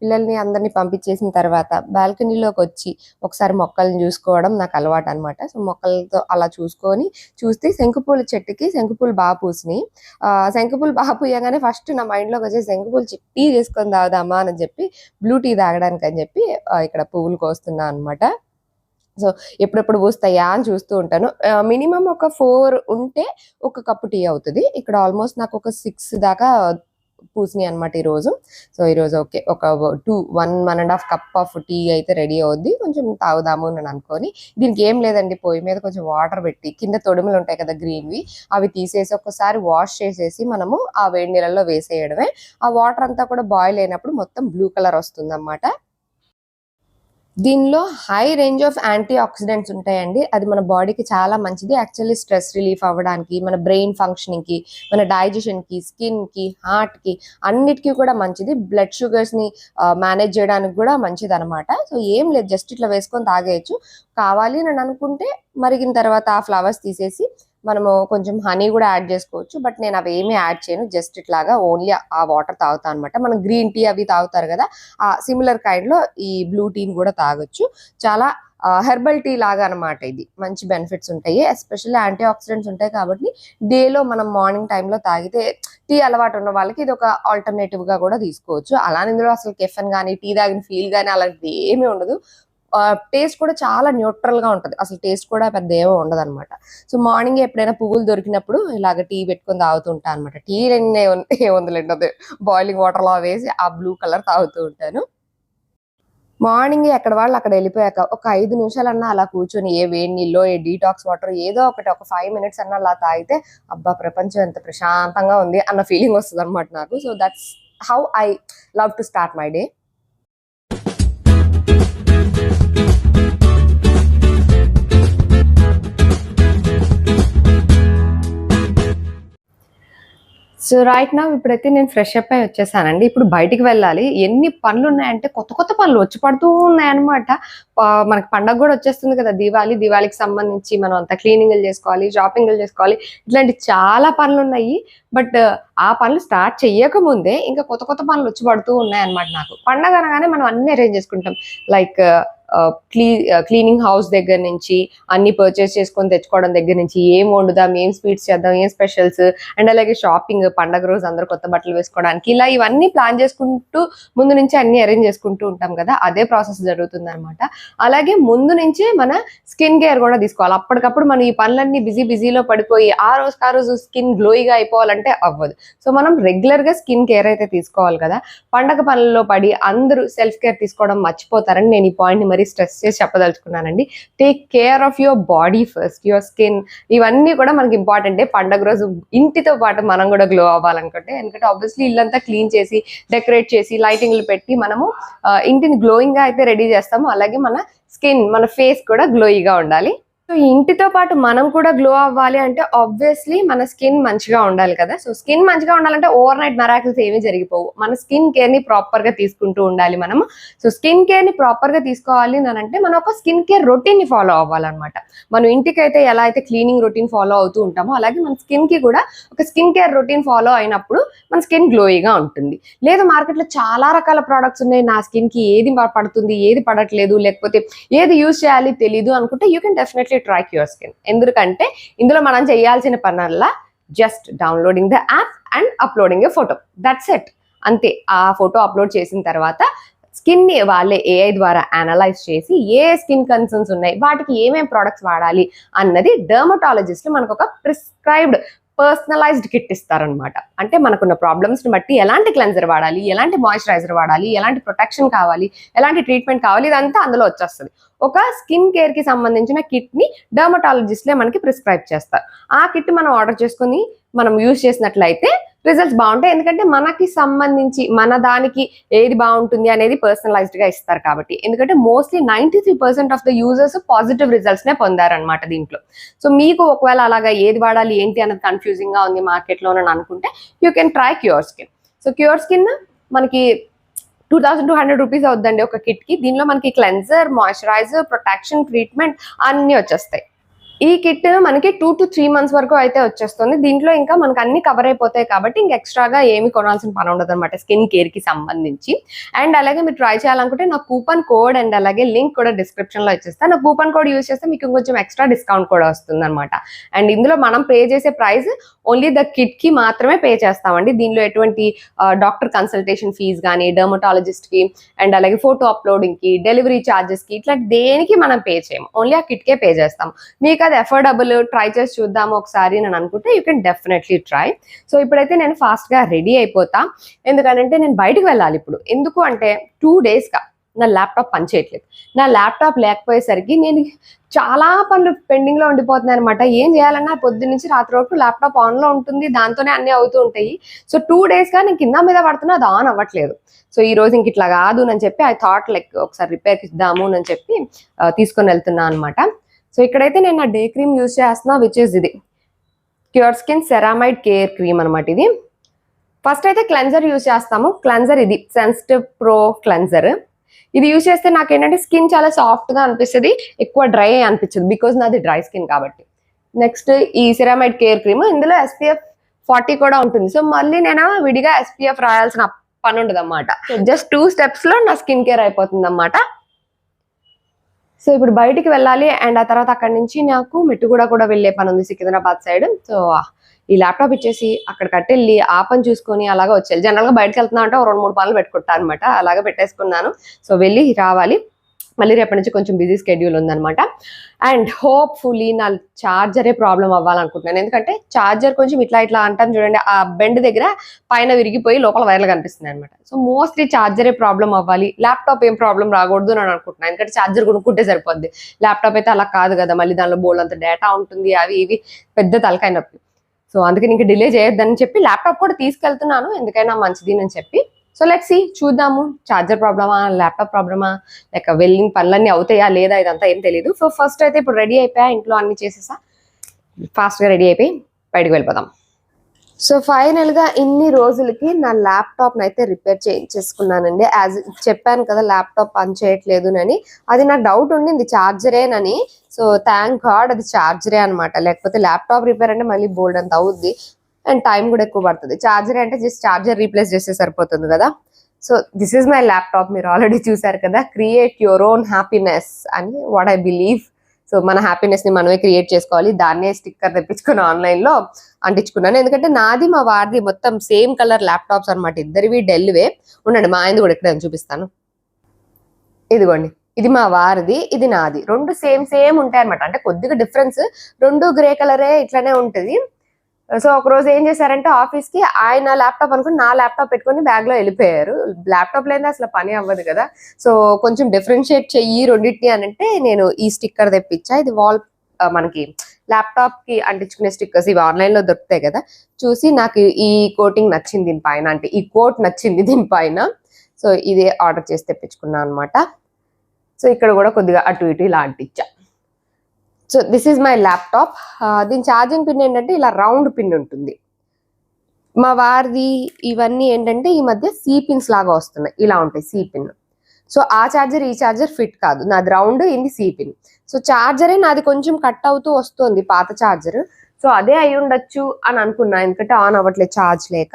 పిల్లల్ని అందరినీ పంపించేసిన తర్వాత బాల్కనీలోకి వచ్చి ఒకసారి మొక్కల్ని చూసుకోవడం నాకు అలవాటు అనమాట సో మొక్కలతో అలా చూసుకొని చూస్తే శంకుపూల చెట్టుకి శంకుపూలు బాగా పూసినాయి శంకుపూలు బాగా పూయగానే ఫస్ట్ నా మైండ్లోకి వచ్చి శంకుపూలు టీ చేసుకొని తాగుదామా అని చెప్పి బ్లూ టీ తాగడానికి అని చెప్పి ఇక్కడ పువ్వులు కోస్తున్నా అనమాట సో ఎప్పుడెప్పుడు పూస్తాయా అని చూస్తూ ఉంటాను. మినిమం ఒక ఫోర్ ఉంటే ఒక కప్పు టీ అవుతుంది. ఇక్కడ ఆల్మోస్ట్ నాకు ఒక సిక్స్ దాకా పూసినాయి అనమాట ఈరోజు సో ఈరోజు ఓకే ఒక two one one and half cup of tea అయితే రెడీ అవుద్ది. కొంచెం తాగుదాము అని అనుకొని దీనికి ఏం లేదండి పొయ్యి మీద కొంచెం వాటర్ పెట్టి కింద తొడుములు ఉంటాయి కదా గ్రీన్వి అవి తీసేసి ఒకసారి వాష్ చేసేసి మనము ఆ వేడి నీళ్ళలో వేసేయడమే. ఆ వాటర్ అంతా కూడా బాయిల్ అయినప్పుడు మొత్తం బ్లూ కలర్ వస్తుంది దీనిలో high range of antioxidants ఉంటాయండి. అది మన బాడీకి చాలా మంచిది. యాక్చువల్లీ స్ట్రెస్ రిలీఫ్ అవ్వడానికి మన బ్రెయిన్ ఫంక్షనింగ్కి మన డైజెషన్కి స్కిన్కి హార్ట్కి అన్నిటికీ కూడా మంచిది. బ్లడ్ షుగర్స్ని మేనేజ్ చేయడానికి కూడా మంచిది అనమాట సో ఏం లేదు. జస్ట్ ఇట్లా వేసుకొని తాగేయచ్చు. కావాలి అని అనుకుంటే మరిగిన తర్వాత ఆ ఫ్లవర్స్ తీసేసి మనము కొంచెం హనీ కూడా యాడ్ చేసుకోవచ్చు బట్ నేను అవి ఏమీ యాడ్ చేయను. జస్ట్ ఇట్లాగా ఓన్లీ ఆ వాటర్ తాగుతాను అనమాట మనం గ్రీన్ టీ అవి తాగుతారు కదా ఆ సిమిలర్ కైండ్లో ఈ బ్లూ టీని కూడా తాగొచ్చు. చాలా హెర్బల్ టీ లాగా అనమాట ఇది. మంచి బెనిఫిట్స్ ఉంటాయి. ఎస్పెషల్లీ యాంటీ ఆక్సిడెంట్స్ ఉంటాయి కాబట్టి డేలో మనం మార్నింగ్ టైంలో తాగితే టీ అలవాటు ఉన్న వాళ్ళకి ఇది ఒక ఆల్టర్నేటివ్గా కూడా తీసుకోవచ్చు. అలానే ఇందులో అసలు కెఫెన్ కానీ టీ తాగిన ఫీల్ కానీ అలాంటిది ఏమీ ఉండదు. టేస్ట్ కూడా చాలా న్యూట్రల్గా అసలు టేస్ట్ కూడా పెద్ద ఏమో ఉండదు అనమాట సో మార్నింగ్ ఎప్పుడైనా పువ్వులు దొరికినప్పుడు ఇలాగ టీ పెట్టుకొని తాగుతూ ఉంటాను అనమాట టీ ఏముందిలేండి అదే బాయిలింగ్ వాటర్లో వేసి ఆ బ్లూ కలర్ తాగుతూ ఉంటాను. మార్నింగ్ ఎక్కడ వాళ్ళు అక్కడ వెళ్ళిపోయాక ఒక ఐదు నిమిషాలన్నా అలా కూర్చొని ఏ వేడి నీళ్ళు ఏ డీటాక్స్ వాటర్ ఏదో ఒకటి ఒక ఫైవ్ మినిట్స్ అన్నా అలా తాగితే అబ్బా ప్రపంచం ఎంత ప్రశాంతంగా ఉంది అన్న ఫీలింగ్ వస్తుంది అనమాట నాకు. So that's how I love to start my day so right నా ఇప్పుడైతే నేను ఫ్రెష్ అప్ అయి వచ్చేసానండి. ఇప్పుడు బయటికి వెళ్ళాలి. ఎన్ని పనులు ఉన్నాయంటే కొత్త కొత్త పనులు వచ్చి పడుతూ ఉన్నాయన్నమాట. మనకి పండగ కూడా వచ్చేస్తుంది కదా దివాళీ దివాళీకి సంబంధించి మనం అంతా క్లీనింగ్లు చేసుకోవాలి షాపింగ్లు చేసుకోవాలి. ఇట్లాంటి చాలా పనులు ఉన్నాయి బట్ ఆ పనులు స్టార్ట్ చేయకముందే ముందే ఇంకా కొత్త కొత్త పనులు వచ్చి పడుతూ ఉన్నాయన్నమాట నాకు. పండగ అనగానే మనం అన్ని అరేంజ్ చేసుకుంటాం. లైక్ క్లీ క్లీనింగ్ హౌస్ దగ్గర నుంచి అన్ని పర్చేస్ చేసుకొని తెచ్చుకోవడం దగ్గర నుంచి ఏం వండుదాం ఏం స్వీట్స్ చేద్దాం ఏం స్పెషల్స్ అండ్ అలాగే షాపింగ్ పండగ రోజు అందరూ కొత్త బట్టలు వేసుకోవడానికి ఇలా ఇవన్నీ ప్లాన్ చేసుకుంటూ ముందు నుంచి అన్ని అరేంజ్ చేసుకుంటూ ఉంటాం కదా అదే ప్రాసెస్ జరుగుతుంది అనమాట అలాగే ముందు నుంచే మన స్కిన్ కేర్ కూడా తీసుకోవాలి. అప్పటికప్పుడు మనం ఈ పనులన్నీ బిజీ బిజీలో పడిపోయి ఆ రోజు ఆ రోజు స్కిన్ గ్లోయిగా అయిపోవాలంటే అవ్వదు. సో మనం రెగ్యులర్గా స్కిన్ కేర్ అయితే తీసుకోవాలి కదా పండగ పనుల్లో పడి అందరూ సెల్ఫ్ కేర్ తీసుకోవడం మర్చిపోతారని నేను ఈ పాయింట్ని మరీ స్ట్రెస్ చేసి చెప్పదలుచుకున్నానండి. Take care of your body first your skin ఇవన్నీ కూడా మనకి ఇంపార్టెంటే పండగ రోజు ఇంటితో పాటు మనం కూడా గ్లో అవ్వాలనుకుంటే ఎందుకంటే ఆబ్వియస్లీ ఇల్లంతా క్లీన్ చేసి డెకరేట్ చేసి లైటింగ్లు పెట్టి మనము ఇంటిని గ్లోయింగ్గా అయితే రెడీ చేస్తాము. అలాగే మన స్కిన్ మన ఫేస్ కూడా గ్లోయిగా ఉండాలి. సో ఇంటితో పాటు మనం కూడా గ్లో అవ్వాలి అంటే ఆబ్వియస్లీ మన స్కిన్ మంచిగా ఉండాలి కదా. సో స్కిన్ మంచిగా ఉండాలంటే ఓవర్ నైట్ మెరాకిల్స్ ఏమీ జరిగిపోవు. మన స్కిన్ కేర్ని ప్రాపర్గా తీసుకుంటూ ఉండాలి మనము. సో స్కిన్ కేర్ని ప్రాపర్గా తీసుకోవాలి అని అంటే మనం ఒక స్కిన్ కేర్ రొటీన్ని ఫాలో అవ్వాలన్నమాట. మనం ఇంటికి అయితే ఎలా అయితే క్లీనింగ్ రొటీన్ ఫాలో అవుతూ ఉంటామో అలాగే మన స్కిన్కి కూడా ఒక స్కిన్ కేర్ రొటీన్ ఫాలో అయినప్పుడు మన స్కిన్ గ్లోయిగా ఉంటుంది. లేదు మార్కెట్లో చాలా రకాల ప్రోడక్ట్స్ ఉన్నాయి. నా స్కిన్కి ఏది పడుతుంది ఏది పడట్లేదు లేకపోతే ఏది యూజ్ చేయాలి తెలీదు అనుకుంటే you can definitely track your skin ఎందుకంటే ఇందులో మనం చేయాల్సిన పనల్లా just downloading the app and uploading a photo that's it అంతే. ఆ ఫోటో అప్లోడ్ చేసిన తర్వాత స్కిన్ని వాళ్ళే ఏఐ ద్వారా అనలైజ్ చేసి ఏ స్కిన్ కన్సర్న్స్ ఉన్నాయి వాటికి ఏమేం ప్రొడక్ట్స్ వాడాలి అన్నది డర్మటాలజిస్ట్ మనకు ఒక ప్రిస్క్రైబ్డ్ పర్సనలైజ్డ్ కిట్ ఇస్తారనమాట అంటే మనకున్న ప్రాబ్లమ్స్ని బట్టి ఎలాంటి క్లెన్జర్ వాడాలి ఎలాంటి మాయిశ్చరైజర్ వాడాలి ఎలాంటి ప్రొటెక్షన్ కావాలి ఎలాంటి ట్రీట్మెంట్ కావాలి ఇదంతా అందులో వచ్చేస్తుంది. ఒక స్కిన్ కేర్కి సంబంధించిన కిట్ని డర్మటాలజిస్ట్లే మనకి ప్రిస్క్రైబ్ చేస్తారు. ఆ కిట్ మనం ఆర్డర్ చేసుకుని మనం యూజ్ చేసినట్లయితే రిజల్ట్స్ బాగుంటాయి. ఎందుకంటే మనకి సంబంధించి మన దానికి ఏది బాగుంటుంది అనేది పర్సనలైజ్డ్గా ఇస్తారు కాబట్టి. ఎందుకంటే mostly ninety three percent of the users positive results నే పొందారనమాట దీంట్లో. సో మీకు ఒకవేళ అలాగా ఏది వాడాలి ఏంటి అన్నది కన్ఫ్యూజింగ్గా ఉంది మార్కెట్లో అని అనుకుంటే you can try cure skin so cure skin మనకి two thousand two hundred rupees అవుద్దండి ఒక కిట్కి దీనిలో మనకి క్లెన్సర్ మాయిశ్చరైజర్ ప్రొటెక్షన్ ట్రీట్మెంట్ అన్ని వచ్చేస్తాయి. ఈ కిట్ మనకి టూ టు త్రీ మంత్స్ వరకు అయితే వచ్చేస్తుంది. దీంట్లో ఇంకా మనకి అన్ని కవర్ అయిపోతాయి కాబట్టి ఇంకా ఎక్స్ట్రాగా ఏమి కొనాల్సిన పని ఉండదు అనమాట స్కిన్ కేర్కి సంబంధించి. అండ్ అలాగే మీరు ట్రై చేయాలనుకుంటే నా కూపన్ కోడ్ అండ్ అలాగే లింక్ కూడా డిస్క్రిప్షన్లో ఇచ్చేస్తాను నా కూపన్ కోడ్ యూస్ చేస్తే మీకు కొంచెం ఎక్స్ట్రా డిస్కౌంట్ కూడా వస్తుంది అనమాట అండ్ ఇందులో మనం పే చేసే ప్రైస్ ఓన్లీ ద కిట్కి మాత్రమే పే చేస్తామండి. దీనిలో ఎటువంటి డాక్టర్ కన్సల్టేషన్ ఫీజ్ కానీ డర్మటాలజిస్ట్కి అండ్ అలాగే ఫోటో అప్లోడింగ్కి డెలివరీ చార్జెస్కి ఇట్లా దేనికి మనం పే చేయము. ఓన్లీ ఆ కిట్ కే పే చేస్తాం మీకు అది అఫోర్డబుల్ ట్రై చేసి చూద్దాము ఒకసారి నేను అనుకుంటే you can definitely try so ఇప్పుడైతే నేను ఫాస్ట్గా రెడీ అయిపోతా. ఎందుకంటే నేను బయటకు వెళ్ళాలి ఇప్పుడు. ఎందుకు అంటే టూ డేస్గా నా ల్యాప్టాప్ పనిచేయట్లేదు. నా ల్యాప్టాప్ లేకపోయేసరికి నేను చాలా పనులు పెండింగ్లో ఉండిపోతున్నాయి అనమాట ఏం చేయాలన్నా పొద్దున్న నుంచి రాత్రి వరకు ల్యాప్టాప్ ఆన్లో ఉంటుంది. దాంతోనే అన్ని అవుతూ ఉంటాయి. సో టూ డేస్గా నేను కింద మీద పడుతున్నా అది ఆన్ అవ్వట్లేదు. సో ఈ రోజు ఇంక ఇట్లా కాదు అని చెప్పి ఐ థాట్ లైక్ ఒకసారి రిపేర్కి ఇద్దాము అని చెప్పి తీసుకొని వెళ్తున్నా అనమాట సో ఇక్కడైతే నేను నా డే క్రీమ్ యూజ్ చేస్తున్నా విచ్ ఇస్ ఇది. Cure skin ceramide care cream అనమాట ఇది. ఫస్ట్ అయితే క్లెన్జర్ యూజ్ చేస్తాము. క్లెన్జర్ ఇది. సెన్సిటివ్ ప్రో క్లెన్జర్ ఇది యూజ్ చేస్తే నాకు ఏంటంటే స్కిన్ చాలా సాఫ్ట్గా అనిపిస్తుంది ఎక్కువ డ్రై అనిపించదు బికాజ్ నాది డ్రై స్కిన్ కాబట్టి. నెక్స్ట్ ఈ సిరామైడ్ కేర్ క్రీమ్ ఇందులో ఎస్పీఎఫ్ ఫార్టీ కూడా ఉంటుంది. సో మళ్ళీ నేను విడిగా ఎస్పీఎఫ్ రాయాల్సిన పని ఉండదు అనమాట జస్ట్ టూ స్టెప్స్లో నా స్కిన్ కేర్ అయిపోతుంది అనమాట సో ఇప్పుడు బయటికి వెళ్ళాలి అండ్ ఆ తర్వాత అక్కడి నుంచి నాకు మెట్టుగూడ కూడా వెళ్ళే పని ఉంది సికింద్రాబాద్ సైడ్. సో ఈ ల్యాప్టాప్ ఇచ్చేసి అక్కడ కట్టెళ్ళి ఆ పని చూసుకొని అలాగా వచ్చేయాలి. జనరల్గా బయటకు వెళ్తున్నా అంటే రెండు మూడు పనులు పెట్టుకుంటా అనమాట అలాగే పెట్టేసుకున్నాను. సో వెళ్ళి రావాలి. మళ్ళీ రేపటి నుంచి కొంచెం బిజీ స్కెడ్యూల్ ఉందనమాట అండ్ హోప్ఫుల్లీ నా చార్జరే ప్రాబ్లం అవ్వాలనుకుంటున్నాను. ఎందుకంటే చార్జర్ కొంచెం ఇట్లా ఇట్లా అంటాను చూడండి ఆ బెండ్ దగ్గర పైన విరిగిపోయి లోపల వైర్లు కనిపిస్తుంది అనమాట సో మోస్ట్లీ చార్జరే ప్రాబ్లం అవ్వాలి. ల్యాప్టాప్ ఏం ప్రాబ్లం రాకూడదు అని అనుకుంటున్నాను ఎందుకంటే చార్జర్ కొనుక్కుంటే సరిపోద్ది. ల్యాప్టాప్ అయితే అలా కాదు కదా మళ్ళీ దానిలో బోల్ అంత డేటా ఉంటుంది అవి ఇవి పెద్ద తలకాయ నొప్పి. సో అందుకని ఇంకా డిలే చేయొద్దని చెప్పి ల్యాప్టాప్ కూడా తీసుకెళ్తున్నాను. ఎందుకైనా మంచిది అని చెప్పి. సో లెట్ సి చూద్దాము. ఛార్జర్ ప్రాబ్లమా ల్యాప్టాప్ ప్రాబ్లమా లేక వెళ్ళిన పనులన్నీ అవుతాయా లేదా ఇదంతా ఏం తెలియదు సో ఫస్ట్ అయితే ఇప్పుడు రెడీ అయిపోయా? ఇంట్లో అన్ని చేసేసా? ఫాస్ట్గా రెడీ అయిపోయి బయటకు వెళ్ళిపోదాం. సో ఫైనల్గా ఇన్ని రోజులకి నా ల్యాప్టాప్ని అయితే రిపేర్ చేయించేసుకున్నానండి. యాజ్ చెప్పాను కదా ల్యాప్టాప్ పని చేయట్లేదు అని. అది నా డౌట్ ఉండింది. ఛార్జరేనని సో థ్యాంక్ గాడ్ అది చార్జరే అనమాట లేకపోతే ల్యాప్టాప్ రిపేర్ అంటే మళ్ళీ బోల్డ్ అంత అవుద్ది. అండ్ టైం కూడా ఎక్కువ పడుతుంది. ఛార్జర్ అంటే జస్ట్ చార్జర్ రీప్లేస్ చేస్తే సరిపోతుంది కదా. So this is my laptop మీరు ఆల్రెడీ చూసారు కదా. క్రియేట్ యువర్ ఓన్ హ్యాపీనెస్ అని వాట్ ఐ బిలీవ్ సో మన హ్యాపీనెస్ని మనమే క్రియేట్ చేసుకోవాలి. దాన్నే స్టిక్కర్ తెప్పించుకుని ఆన్లైన్లో అంటించుకున్నాను. ఎందుకంటే నాది మా వారిది మొత్తం సేమ్ కలర్ ల్యాప్టాప్స్ అనమాట ఇద్దరివి డెల్వే ఉండండి మా ఆయనది కూడా ఇక్కడ చూపిస్తాను. ఇదిగోండి ఇది మా వారిది ఇది నాది. రెండు సేమ్ సేమ్ ఉంటాయి అనమాట అంటే కొద్దిగా డిఫరెన్స్ రెండు గ్రే కలరే ఇట్లానే ఉంటుంది. సో ఒక రోజు ఏం చేశారంటే ఆఫీస్కి ఆయన ల్యాప్టాప్ అనుకుని నా ల్యాప్టాప్ పెట్టుకొని బ్యాగ్లో వెళ్ళిపోయారు. ల్యాప్టాప్ లేదా అసలు పని అవ్వదు కదా. సో కొంచెం డిఫరెన్షియేట్ చెయ్యి రెండింటిని అని అంటే నేను ఈ స్టిక్కర్ తెప్పించా. ఇది వాల్ మనకి ల్యాప్టాప్కి అంటించుకునే స్టిక్కర్స్ ఇవి ఆన్లైన్లో దొరుకుతాయి కదా. చూసి నాకు ఈ కోటింగ్ నచ్చింది దీనిపైన అంటే ఈ కోట్ నచ్చింది దీనిపైన సో ఇదే ఆర్డర్ చేసి తెప్పించుకున్నాను అనమాట సో ఇక్కడ కూడా కొద్దిగా అటు ఇటు ఇలా అంటించా. So this is my laptop. దీని ఛార్జింగ్ పిన్ ఏంటంటే ఇలా రౌండ్ పిన్ ఉంటుంది. మా వారిది ఇవన్నీ ఏంటంటే ఈ మధ్య సి పిన్స్ లాగా వస్తున్నాయి. ఇలా ఉంటాయి సి పిన్ సో ఆ ఛార్జర్ ఈ ఛార్జర్ ఫిట్ కాదు. నాది రౌండ్ ఇది సి పిన్ సో ఛార్జరే నాది కొంచెం కట్ అవుతూ వస్తుంది పాత ఛార్జర్. సో అదే అయి ఉండొచ్చు అని అనుకున్నా. ఎందుకంటే ఆన్ అవ్వట్లేదు ఛార్జ్ లేక.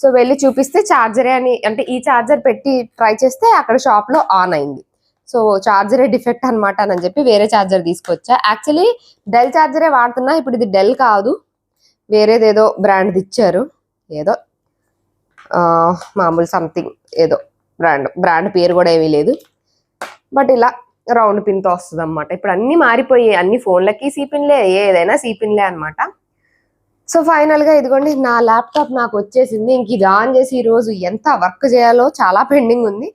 సో వెళ్ళి చూపిస్తే ఛార్జరే అని అంటే ఈ ఛార్జర్ పెట్టి ట్రై చేస్తే అక్కడ షాప్లో ఆన్ అయింది. సో చార్జరే డిఫెక్ట్ అనమాట అని చెప్పి వేరే ఛార్జర్ తీసుకొచ్చా. యాక్చువల్లీ డెల్ ఛార్జరే వాడుతున్నా ఇప్పుడు ఇది డెల్ కాదు. వేరేదేదో బ్రాండ్ది ఇచ్చారు. ఏదో మామూలు సంథింగ్ ఏదో బ్రాండ్ బ్రాండ్ పేరు కూడా ఏమీ లేదు. బట్ ఇలా రౌండ్ పిన్తో వస్తుంది అనమాట ఇప్పుడు అన్ని మారిపోయాయి. అన్ని ఫోన్లకి సిపిన్లే ఏదైనా సిపిన్లే అనమాట సో ఫైనల్గా ఇదిగోండి నా ల్యాప్టాప్ నాకు వచ్చేసింది. ఇంక ఇది ఆన్ చేసి ఈరోజు ఎంత వర్క్ చేయాలో చాలా పెండింగ్ ఉంది.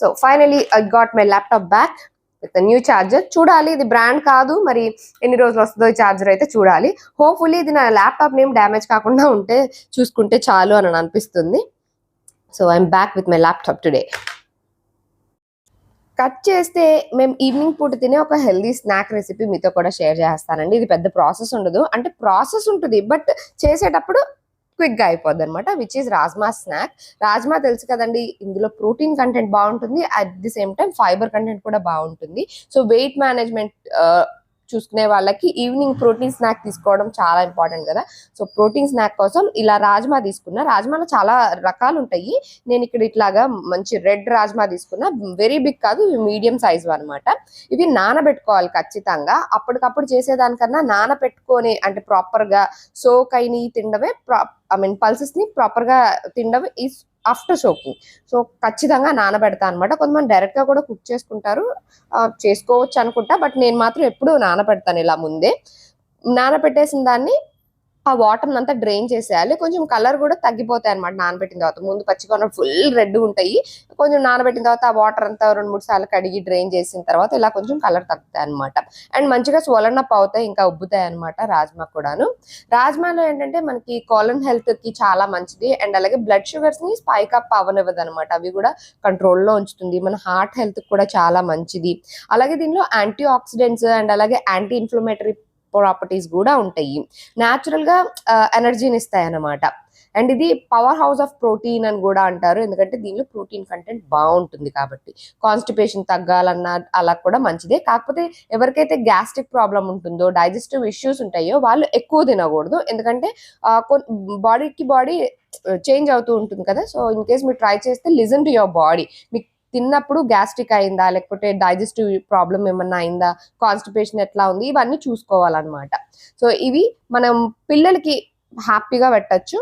So finally I got my laptop back with new charger చూడాలి ఇది బ్రాండ్ కాదు మరి ఎన్ని రోజులు వస్తుందో ఈ ఛార్జర్ అయితే చూడాలి. హోప్ఫుల్లీ ఇది నా ల్యాప్టాప్ నేమ్ డ్యామేజ్ కాకుండా ఉంటే చూసుకుంటే చాలు అని అనిపిస్తుంది. So I'm back with my laptop today cut చేస్తే మేము ఈవినింగ్ పూట తినే ఒక హెల్దీ స్నాక్ రెసిపీ మీతో కూడా షేర్ చేస్తానండి. ఇది పెద్ద ప్రాసెస్ ఉండదు. అంటే ప్రాసెస్ ఉంటుంది బట్ చేసేటప్పుడు క్విక్గా అయిపోద్ది అనమాట which is rajma snack. Rajma తెలుసు కదండి ఇందులో ప్రోటీన్ కంటెంట్ బాగుంటుంది at the same time fibre content కూడా బాగుంటుంది. సో వెయిట్ మేనేజ్మెంట్ చూసుకునే వాళ్ళకి ఈవినింగ్ ప్రోటీన్ స్నాక్ తీసుకోవడం చాలా ఇంపార్టెంట్ కదా. సో ప్రోటీన్ స్నాక్ కోసం ఇలా రాజ్మా తీసుకున్నా రాజ్మాలో చాలా రకాలు ఉంటాయి నేను ఇక్కడ ఇట్లాగా మంచి రెడ్ రాజ్మా తీసుకున్నా వెరీ బిగ్ కాదు ఇవి మీడియం సైజ్ అనమాట ఇవి నానబెట్టుకోవాలి ఖచ్చితంగా. అప్పటికప్పుడు చేసేదానికన్నా నానబెట్టుకొని అంటే ప్రాపర్గా సోక్ అయిన తినడమే ఐ మీన్ పల్సెస్ని ప్రాపర్గా తినడం ఈజ్ ఆఫ్టర్ సోకింగ్ సో ఖచ్చితంగా నానబెడతా అనమాట కొంతమంది డైరెక్ట్గా కూడా కుక్ చేసుకుంటారు. చేసుకోవచ్చు అనుకుంటా. బట్ నేను మాత్రం ఎప్పుడూ నానబెడతాను ఇలా ముందే. నానబెట్టేసిన దాన్ని ఆ వాటర్ అంతా డ్రైన్ చేసేయాలి. కొంచెం కలర్ కూడా తగ్గిపోతాయి అనమాట నానబెట్టిన తర్వాత. ముందు పచ్చికొన ఫుల్ రెడ్ ఉంటాయి. కొంచెం నానబెట్టిన తర్వాత ఆ వాటర్ అంతా రెండు మూడు సార్లు కడిగి డ్రైన్ చేసిన తర్వాత ఇలా కొంచెం కలర్ తగ్గుతాయి అనమాట అండ్ మంచిగా స్వలన్ అవుతాయి ఇంకా ఉబ్బుతాయి అనమాట రాజ్మా కూడాను. రాజ్మాలో ఏంటంటే మనకి కాలన్ హెల్త్కి చాలా మంచిది. అండ్ అలాగే బ్లడ్ షుగర్స్ని స్పైక్ అప్ అవ్వనివ్వదు అనమాట అవి కూడా కంట్రోల్లో ఉంచుతుంది. మన హార్ట్ హెల్త్ కూడా చాలా మంచిది. అలాగే దీనిలో యాంటీ ఆక్సిడెంట్స్ అండ్ అలాగే యాంటీ ఇన్ఫ్లమేటరీ ప్రాపర్టీస్ కూడా ఉంటాయి. న్యాచురల్గా ఎనర్జీని ఇస్తాయి అన్నమాట అండ్ ఇది పవర్ హౌస్ ఆఫ్ ప్రోటీన్ అని కూడా అంటారు. ఎందుకంటే దీనిలో ప్రోటీన్ కంటెంట్ బాగుంటుంది కాబట్టి. కాన్స్టిపేషన్ తగ్గాలన్నా అలా కూడా మంచిదే. కాకపోతే ఎవరికైతే గ్యాస్ట్రిక్ ప్రాబ్లం ఉంటుందో డైజెస్టివ్ ఇష్యూస్ ఉంటాయో వాళ్ళు ఎక్కువ తినకూడదు. ఎందుకంటే బాడీకి బాడీ చేంజ్ అవుతూ ఉంటుంది కదా. సో ఇన్ కేస్ మీరు ట్రై చేస్తే లిజన్ టు యువర్ బాడీ మీకు తిన్నప్పుడు గ్యాస్ట్రిక్ అయిందా లేకపోతే డైజెస్టివ్ ప్రాబ్లం ఏమన్నా అయిందా కాన్స్టిపేషన్ ఎట్లా ఉంది ఇవన్నీ చూసుకోవాలన్నమాట. సో ఇవి మనం పిల్లలకి హ్యాపీగా పెట్టచ్చు.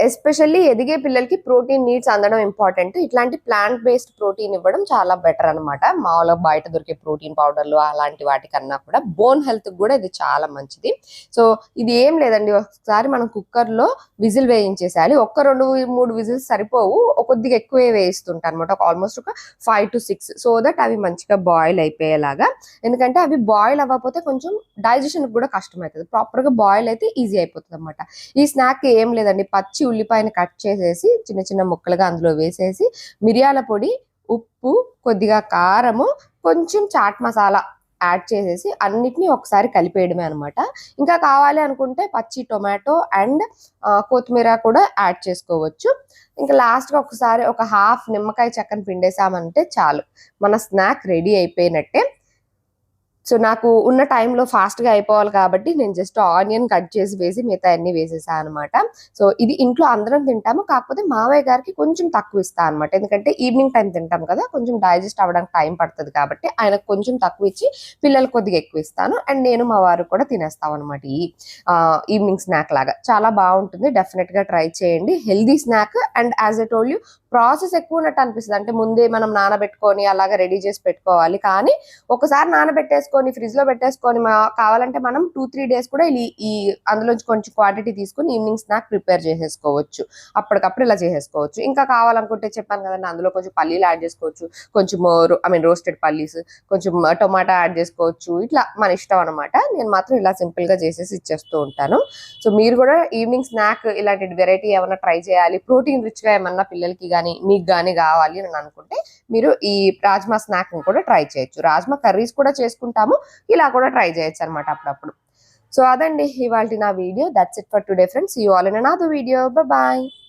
ఎస్పెషల్లీ ఎదిగే పిల్లలకి ప్రోటీన్ నీడ్స్ అందడం ఇంపార్టెంట్. ఇట్లాంటి ప్లాంట్ బేస్డ్ ప్రోటీన్ ఇవ్వడం చాలా బెటర్ అనమాట మామూలుగా బయట దొరికే ప్రోటీన్ పౌడర్లు అలాంటి వాటికన్నా కూడా బోన్ హెల్త్ కూడా ఇది చాలా మంచిది. సో ఇది ఏం లేదండి. ఒకసారి మనం కుక్కర్లో విజిల్ వేయించేసేయాలి. ఒక్క రెండు మూడు విజిల్స్ సరిపోవు. కొద్దిగా ఎక్కువే వేయిస్తుంటాయి అనమాట ఆల్మోస్ట్ ఒక five to six. So that అవి మంచిగా బాయిల్ అయిపోయేలాగా. ఎందుకంటే అవి బాయిల్ అవ్వకపోతే కొంచెం డైజెషన్ కూడా కష్టం అవుతుంది ప్రాపర్గా బాయిల్ అయితే ఈజీ అయిపోతుంది అనమాట ఈ స్నాక్ ఏం లేదండి. పచ్చి ఉల్లిపాయని కట్ చేసేసి చిన్న చిన్న ముక్కలుగా అందులో వేసేసి మిరియాల పొడి ఉప్పు కొద్దిగా కారము కొంచెం చాట్ మసాలా యాడ్ చేసేసి అన్నిటినీ ఒకసారి కలిపేయడమే అనమాట ఇంకా కావాలి అనుకుంటే పచ్చి టొమాటో అండ్ కొత్తిమీర కూడా యాడ్ చేసుకోవచ్చు. ఇంకా లాస్ట్గా ఒకసారి ఒక హాఫ్ నిమ్మకాయ చెక్కను పిండేసామంటే చాలు. మన స్నాక్ రెడీ అయిపోయినట్టే. సో నాకు ఉన్న టైంలో ఫాస్ట్గా అయిపోవాలి కాబట్టి నేను జస్ట్ ఆనియన్ కట్ చేసి వేసి మిగతా అన్ని వేసేసాను అనమాట సో ఇది ఇంట్లో అందరం తింటాము. కాకపోతే మావయ్య గారికి కొంచెం తక్కువ ఇస్తాను అనమాట ఎందుకంటే ఈవినింగ్ టైం తింటాం కదా కొంచెం డైజెస్ట్ అవ్వడానికి టైం పడుతుంది కాబట్టి ఆయనకు కొంచెం తక్కువ ఇచ్చి పిల్లలు కొద్దిగా ఎక్కువ ఇస్తాను. అండ్ నేను మా వారు కూడా తినేస్తాం అనమాట ఈ ఈవినింగ్ స్నాక్ లాగా. చాలా బాగుంటుంది. డెఫినెట్గా ట్రై చేయండి. Healthy snack and as a whole you process ఎక్కువ ఉన్నట్టు అనిపిస్తుంది. అంటే ముందే మనం నానబెట్టుకొని అలాగా రెడీ చేసి పెట్టుకోవాలి. కానీ ఒకసారి నానబెట్టేసుకొని ఫ్రిడ్జ్లో పెట్టేసుకొని మా- కావాలంటే మనం టూ త్రీ డేస్ కూడా ఈ అందులోంచి కొంచెం క్వాంటిటీ తీసుకొని ఈవినింగ్ స్నాక్ ప్రిపేర్ చేసేసుకోవచ్చు. అప్పటికప్పుడు ఇలా చేసేసుకోవచ్చు. ఇంకా కావాలనుకుంటే చెప్పాను కదండి అందులో కొంచెం పల్లీలు యాడ్ చేసుకోవచ్చు. కొంచెం ఐ మీన్ రోస్టెడ్ పల్లీస్ కొంచెం టొమాటో యాడ్ చేసుకోవచ్చు. ఇట్లా మన ఇష్టం అనమాట నేను మాత్రం ఇలా సింపుల్గా చేసేసి ఇచ్చేస్తూ ఉంటాను. సో మీరు కూడా ఈవినింగ్ స్నాక్ ఇలాంటి వెరైటీ ఏమైనా ట్రై చేయాలి. ప్రోటీన్ రిచ్గా ఏమన్నా పిల్లలకి కానీ మీకు కానీ కావాలి అని అనుకుంటే మీరు ఈ రాజ్మా స్నాక్ కూడా ట్రై చేయొచ్చు. రాజ్మా కర్రీస్ కూడా చేసుకుంటాము ఇలా కూడా ట్రై చేయొచ్చు అనమాట అప్పుడప్పుడు. సో అదండి ఇవాళ నా video. That's it for today friends you all in another video bye